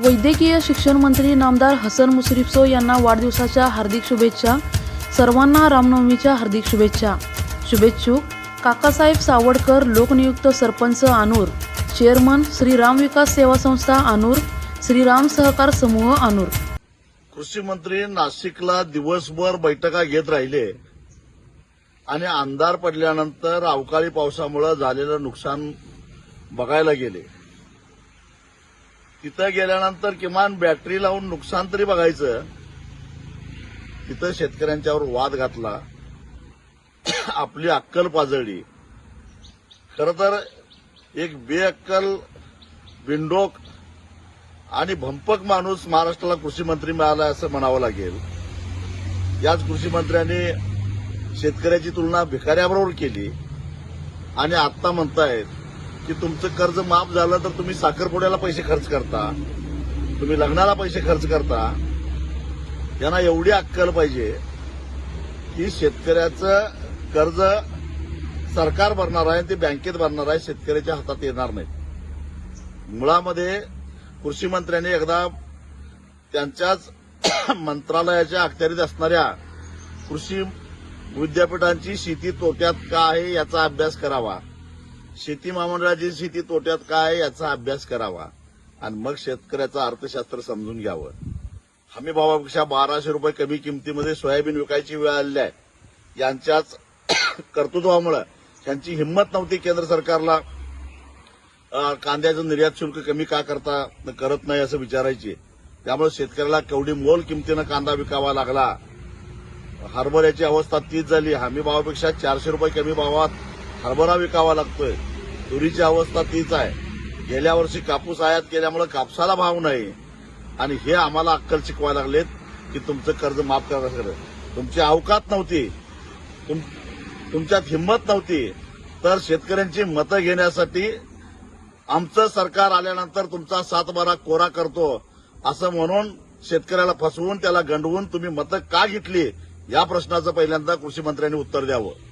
वैद्यकीय शिक्षण मंत्री नामदार हसन मुश्रीफसो यांना वाढदिवसाच्या हार्दिक शुभेच्छा. सर्वांना रामनवमीच्या हार्दिक शुभेच्छा. शुभेच्छुक काकासाहेब सावडकर लोकनियुक्त सरपंच आनूर. चेअरमन श्रीराम विकास सेवा संस्था आनूर. श्रीराम सहकार समूह आनूर. कृषी मंत्री नाशिकला दिवसभर बैठका घेत राहिले. आणि अंधार पडल्यानंतर अवकाळी पावसामुळे झालेलं नुकसान बघायला गेले. तिथं गेल्यानंतर किमान बॅटरी लावून नुकसान तरी बघायचं. तिथं शेतकऱ्यांच्यावर वाद घातला. आपली अक्कल पाजळली. खरं तर एक बेअक्कल बिंडोक आणि भंपक माणूस महाराष्ट्राला कृषी मंत्री मिळाला असं म्हणावं लागेल. याच कृषी मंत्र्यांनी शेतकऱ्याची तुलना भिकाऱ्याबरोबर केली. आणि आता म्हणतायत की तुमचं कर्ज माफ झालं तर तुम्ही साखरपुड्याला पैसे खर्च करता. तुम्ही लग्नाला पैसे खर्च करता. यांना एवढी अक्कल पाहिजे की शेतकऱ्याचं कर्ज सरकार भरणार आहे ते बँकेत भरणार आहे शेतकऱ्याच्या हातात येणार नाही मुळामध्ये कृषी मंत्र्यांनी एकदा त्यांच्याच मंत्रालयाच्या अखत्यारीत असणाऱ्या कृषी विद्यापीठांची शेती तोट्यात का आहे याचा अभ्यास करावा. शेती महामंडळाची शेती तोट्यात काय याचा अभ्यास करावा? आणि मग शेतकऱ्याचं अर्थशास्त्र समजून घ्यावं. हमी भावापेक्षा बाराशे रुपये कमी किमतीमध्ये सोयाबीन विकायची वेळ आलेली आहे. यांच्याच कर्तृत्वामुळे त्यांची हिंमत नव्हती केंद्र सरकारला. कांद्याचं निर्यात शुल्क कमी का करता करत नाही असं विचारायची. त्यामुळे शेतकऱ्याला केवढी मोल किमतीनं कांदा विकावा लागला? हरभऱ्याची अवस्था तीच झाली. हमी भावापेक्षा चारशे रुपये कमी भावात हरभरा विकावा लागतोय. तुरीची अवस्था तीच आहे. गेल्या वर्षी कापूस आयात केल्यामुळे कापसाला भाव नाही. आणि हे आम्हाला अक्कल शिकवायला लागलेत की तुमचं कर्ज माफ करायला सगळं. तुमची अवकात नव्हती. तुम तुमच्यात हिंमत नव्हती. तर शेतकऱ्यांची मतं घेण्यासाठी आमचं सरकार आल्यानंतर तुमचा सातबारा कोरा करतो. असं म्हणून शेतकऱ्याला फसवून त्याला गंडवून तुम्ही मतं का घेतली? या प्रश्नाचं पहिल्यांदा कृषी मंत्र्यांनी उत्तर द्यावं.